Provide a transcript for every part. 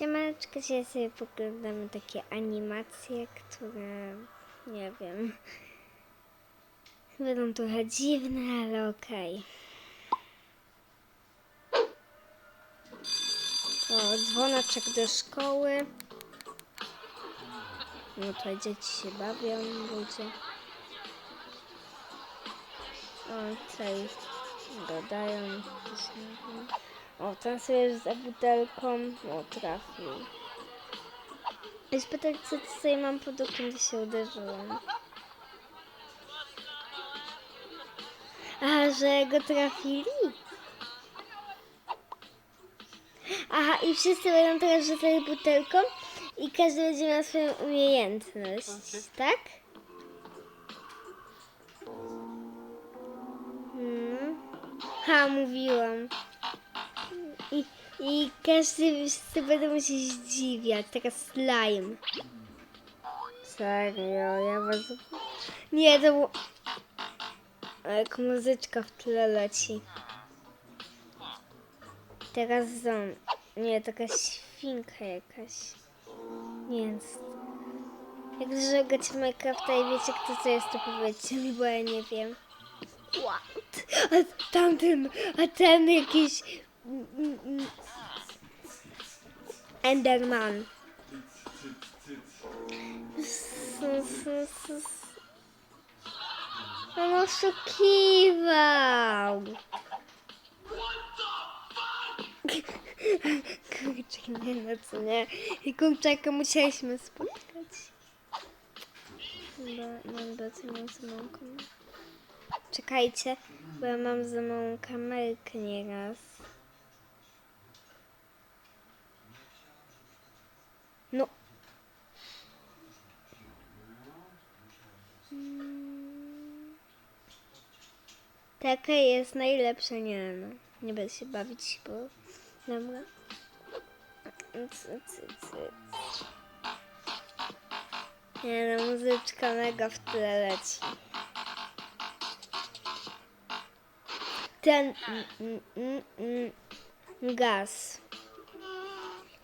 Siemaneczko, dzisiaj sobie poglądamy takie animacje, które, nie wiem, będą trochę dziwne, ale okej. O, dzwoneczek do szkoły. No tutaj dzieci się bawią, ludzie. O, tutaj gadają. coś nie wiem. O, ten sobie za butelką. O, trafił. I spytać, co tutaj mam pod okiem, gdzie się uderzyłem. A, że go trafili? Aha, i wszyscy będą teraz rzucać butelką i każdy będzie miał swoją umiejętność, tak? Hmm. Ha, mówiłam. I, I każdy wszyscy będą się zdziwiać. Taka slime. Serio, ja was... Nie, to było... Jak muzyczka w tle leci. Teraz ząb. Nie, taka świnka jakaś. Nie Jak w Minecrafta i wiecie kto co jest, to powiedzcie mi, bo ja nie wiem. What? A tamten, a ten jakiś... Enderman. On oszukiwał. Kurczę, nie no co nie. I kurczaka musieliśmy spotkać. Chyba mam doceniam za małą. Czekajcie, bo ja mam za małą kamerkę nieraz. No. Mm. Taka jest najlepsza, nie no. Nie będę się bawić, bo... Dobra. Nie no, muzyczka mega w tle leci. Ten mm, mm, mm, mm, gaz.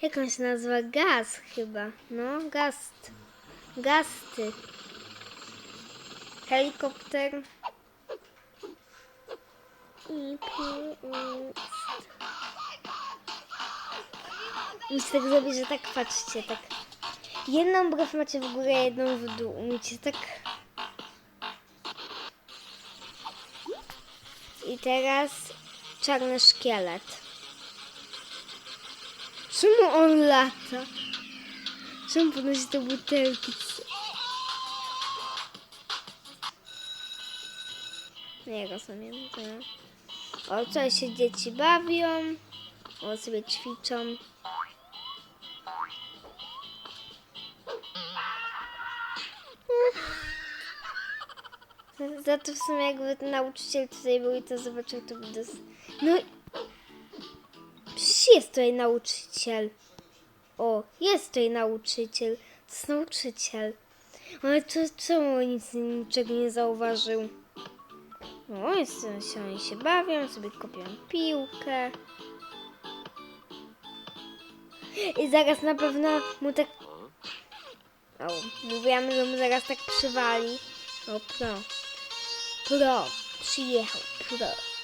Jak on się nazywa? Gaz chyba. No, gast. Gasty. Helikopter. I pist. Musicie tak zrobić, że tak patrzcie, tak. Jedną brew macie w górę, jedną w dół. Umiecie tak. I teraz czarny szkielet. Czemu on lata? Czemu podnosi te butelki? Nie rozumiem. To. O, co się dzieci bawią. O, sobie ćwiczą. Za to w sumie jakby nauczyciel tutaj był i to zobaczył, to by dos... No Przecież jest tutaj nauczyciel. O, jest tutaj nauczyciel. To jest nauczyciel. Ale to czemu nic, niczego nie zauważył? No, jest, się, oni się bawią, sobie kopią piłkę. I zaraz na pewno mu tak... O, mówiłam, że mu zaraz tak przywali. O, pro. Pro. Przyjechał. Pro.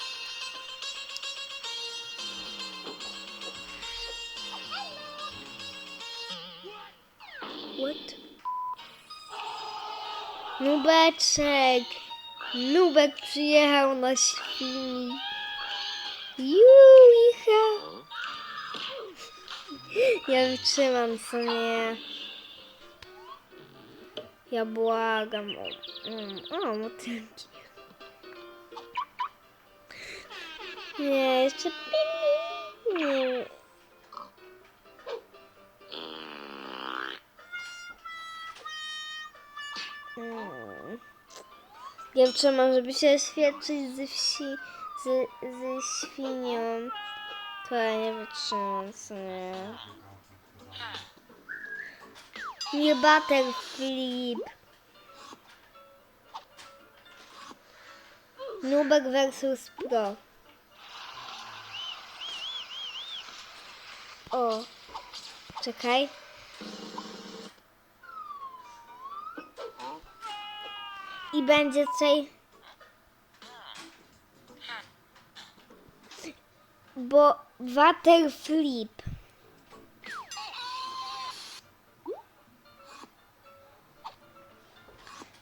What? Nubeczek. Nubek przyjechał na świni. Juicha. Ja wytrzymam, co. Ja błagam. O, o motylki. Nie, jeszcze. Nie. Ja wytrzymam, żeby się świadczyć ze wsi, z, ze świnią. To ja nie wytrzymam, co nie. Nie Butterflip. Nubek versus Pro. O. Czekaj. I będzie tutaj... Bo water flip.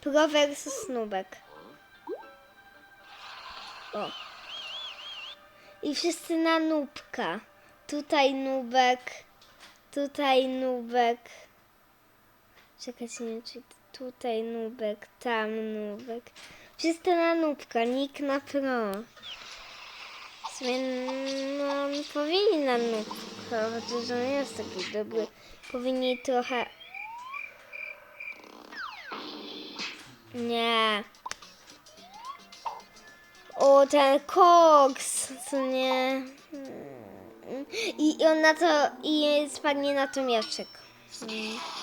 Pro versus Nubek. O. I wszyscy na nubka. Tutaj nubek. Tutaj nubek. Czekajcie, nie wiem, czy tutaj nubek, tam nubek. Wszyscy na nubka, nikt na pro. W sumie, no, oni powinni na nubka, chociaż on jest taki dobry. Powinni trochę... Nie. O, ten koks, co nie... I, I on na to, i spadnie na to mieczek. Mm.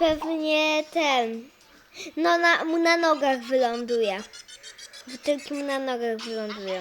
Pewnie ten. No na, mu na nogach wyląduje. Butelki mu na nogach wylądują.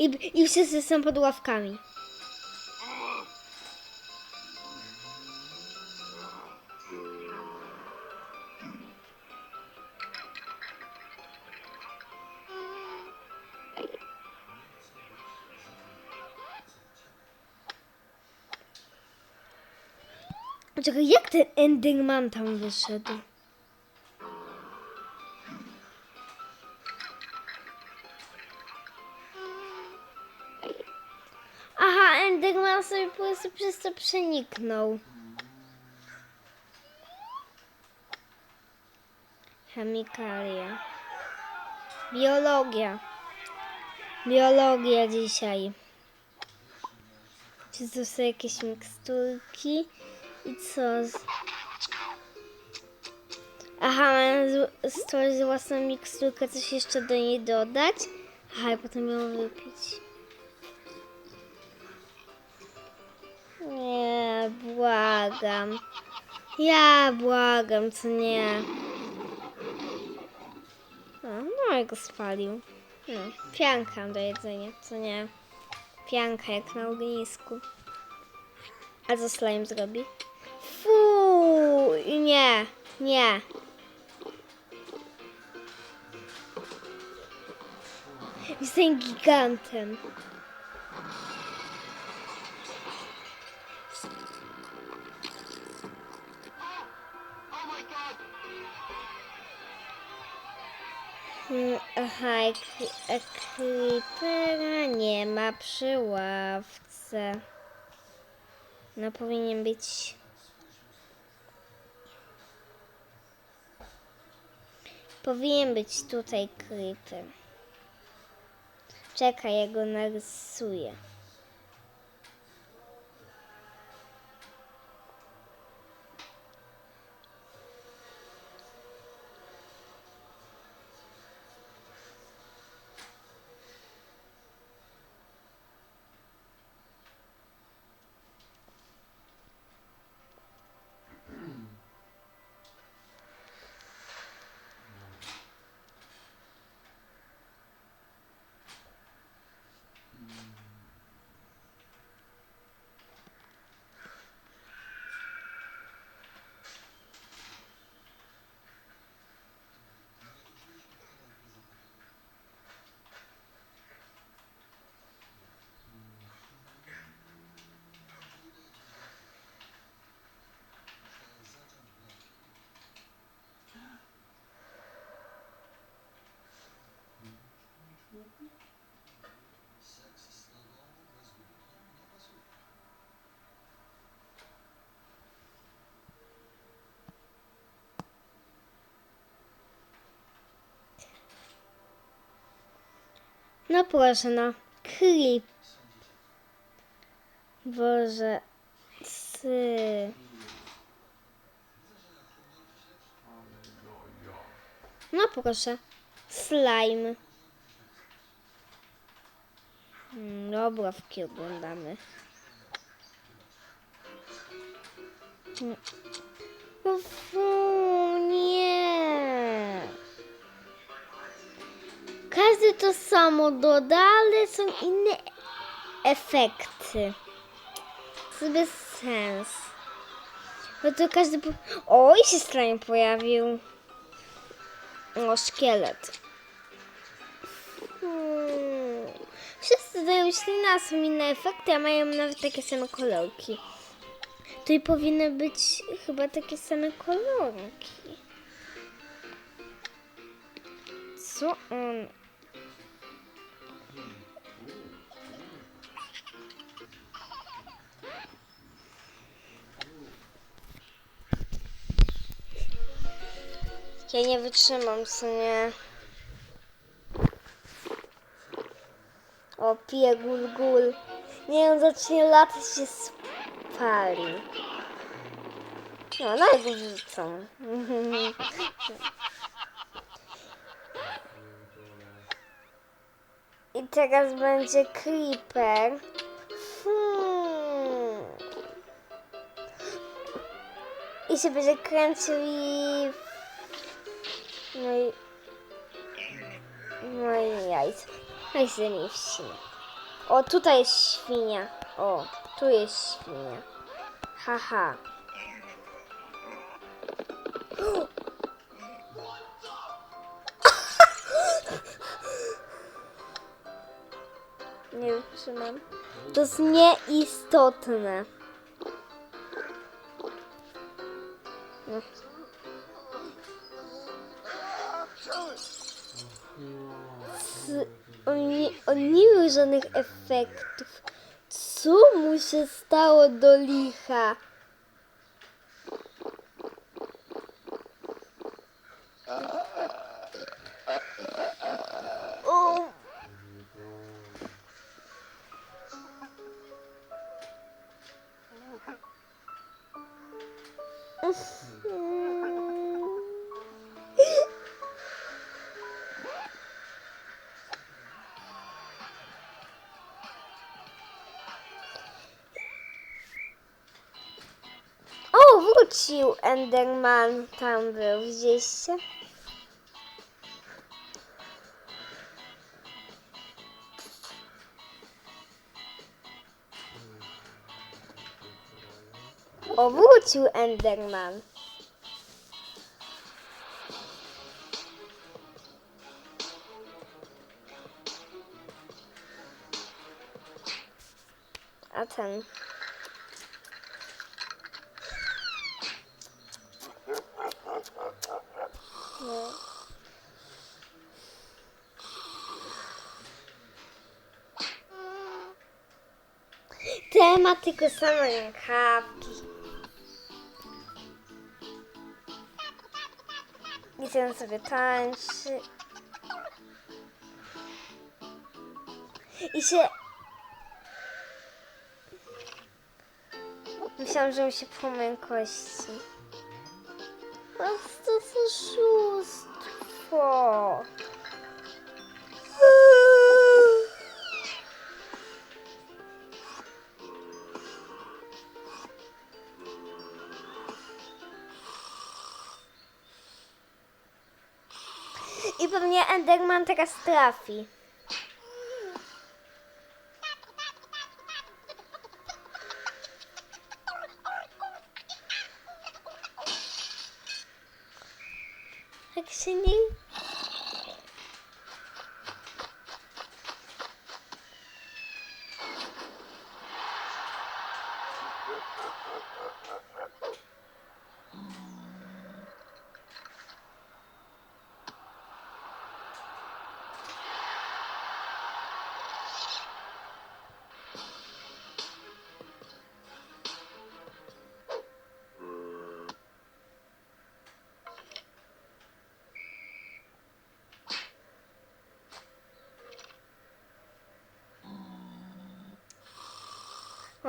I, I wszyscy są pod ławkami. Czekaj, jak ten Enderman tam wyszedł? Przeniknął. Chemikalia. Biologia. Biologia dzisiaj. Czy to są jakieś miksturki? I co? z- Aha, stworzyć własną miksturkę, coś jeszcze do niej dodać. Aha, i potem ją wypić. Nie, błagam. Ja błagam, co nie. O, no i go spalił. No, pianka do jedzenia, co nie. Pianka jak na ognisku. A co slime zrobi? Fuu, nie, nie. Jestem gigantem. Aha, eklipera nie ma przy ławce. No powinien być. Powinien być tutaj creeper. Czekaj, ja go narysuję. No proszę, no. Creep. Boże. Sy. No proszę. Slime. Mm, Dobra, w oglądamy. Mm. No to samo doda, ale są inne efekty. To bez sens. Bo to każdy... Po... O, i się slime pojawił. O, szkielet. Hmm. Wszyscy dają ślina, są inne efekty, a mają nawet takie same kolorki. Tu i powinny być chyba takie same kolorki. Co on... Ja nie wytrzymam, co nie. O, pije gul gul. Nie, on zacznie latać się spali. No, wrzucą. I teraz będzie creeper. Hmm. I się będzie kręcił i... No i... No i jajce. No i zjemy w świnie. O, tutaj jest świnia. O, tu jest świnia. Haha. Nie wytrzymam. To jest nieistotne. No. On nie, miał żadnych efektów. Co mu się stało do licha? O, Wrócił Enderman. Tam był, widzieliście? O, wrócił Enderman. A ten... No. Temat tylko same rękawki. I ten sobie tańczy. I się... Myślałam, że mi się pomyją kości. A co za pewnie Enderman teraz trafi. Jak się nie...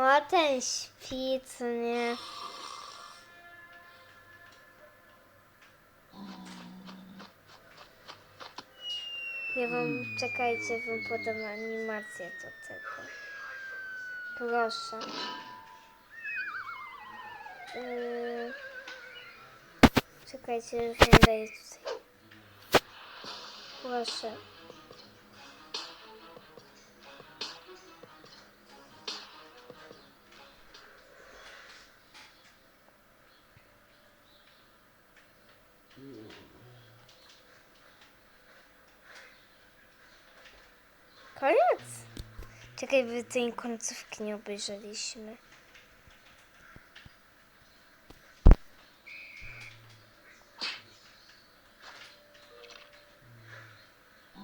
O, ten śpi, nie? Ja wam, czekajcie, wam podam animację do tego. Proszę. Yy... Czekajcie, już nie daję tutaj. Proszę. Czekaj, by tej końcówki nie obejrzeliśmy.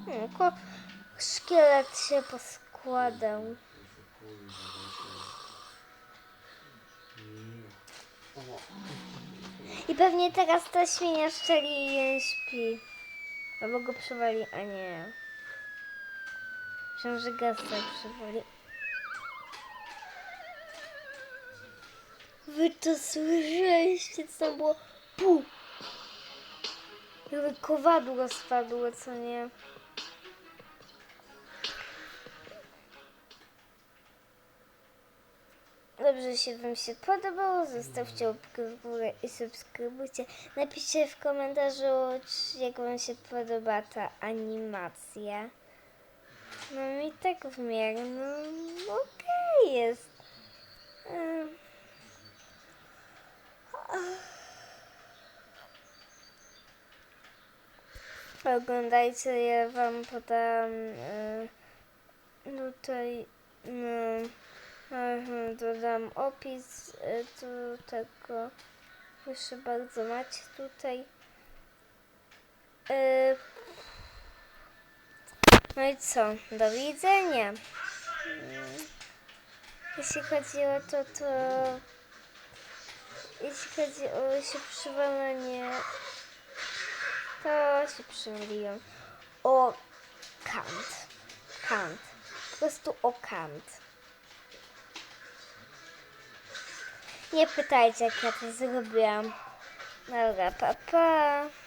Tylko szkielet się poskładał. I pewnie teraz ta świnia szczeli śpi. Albo go przywali, a nie. Myślę, że gaz tak przywali. Wy to słyszeliście, co było? Pu! Jakby kowadło spadło, co nie? Dobrze się Wam się podobało, zostawcie łapkę w górę i subskrybujcie. Napiszcie w komentarzu, jak Wam się podoba ta animacja. No mi tak w miarę, no okej jest. Ym. Oglądajcie, ja Wam podam y, tutaj, no, Aha, dodam opis y, do tego. Proszę bardzo, macie tutaj. No i co? Do widzenia. Mm. Jeśli chodzi o to, to jeśli chodzi o się przywalanie, to się przywaliłem. O kant. Kant. Po prostu o kant. Nie pytajcie, jak ja to zrobiłam. Dobra, pa, pa.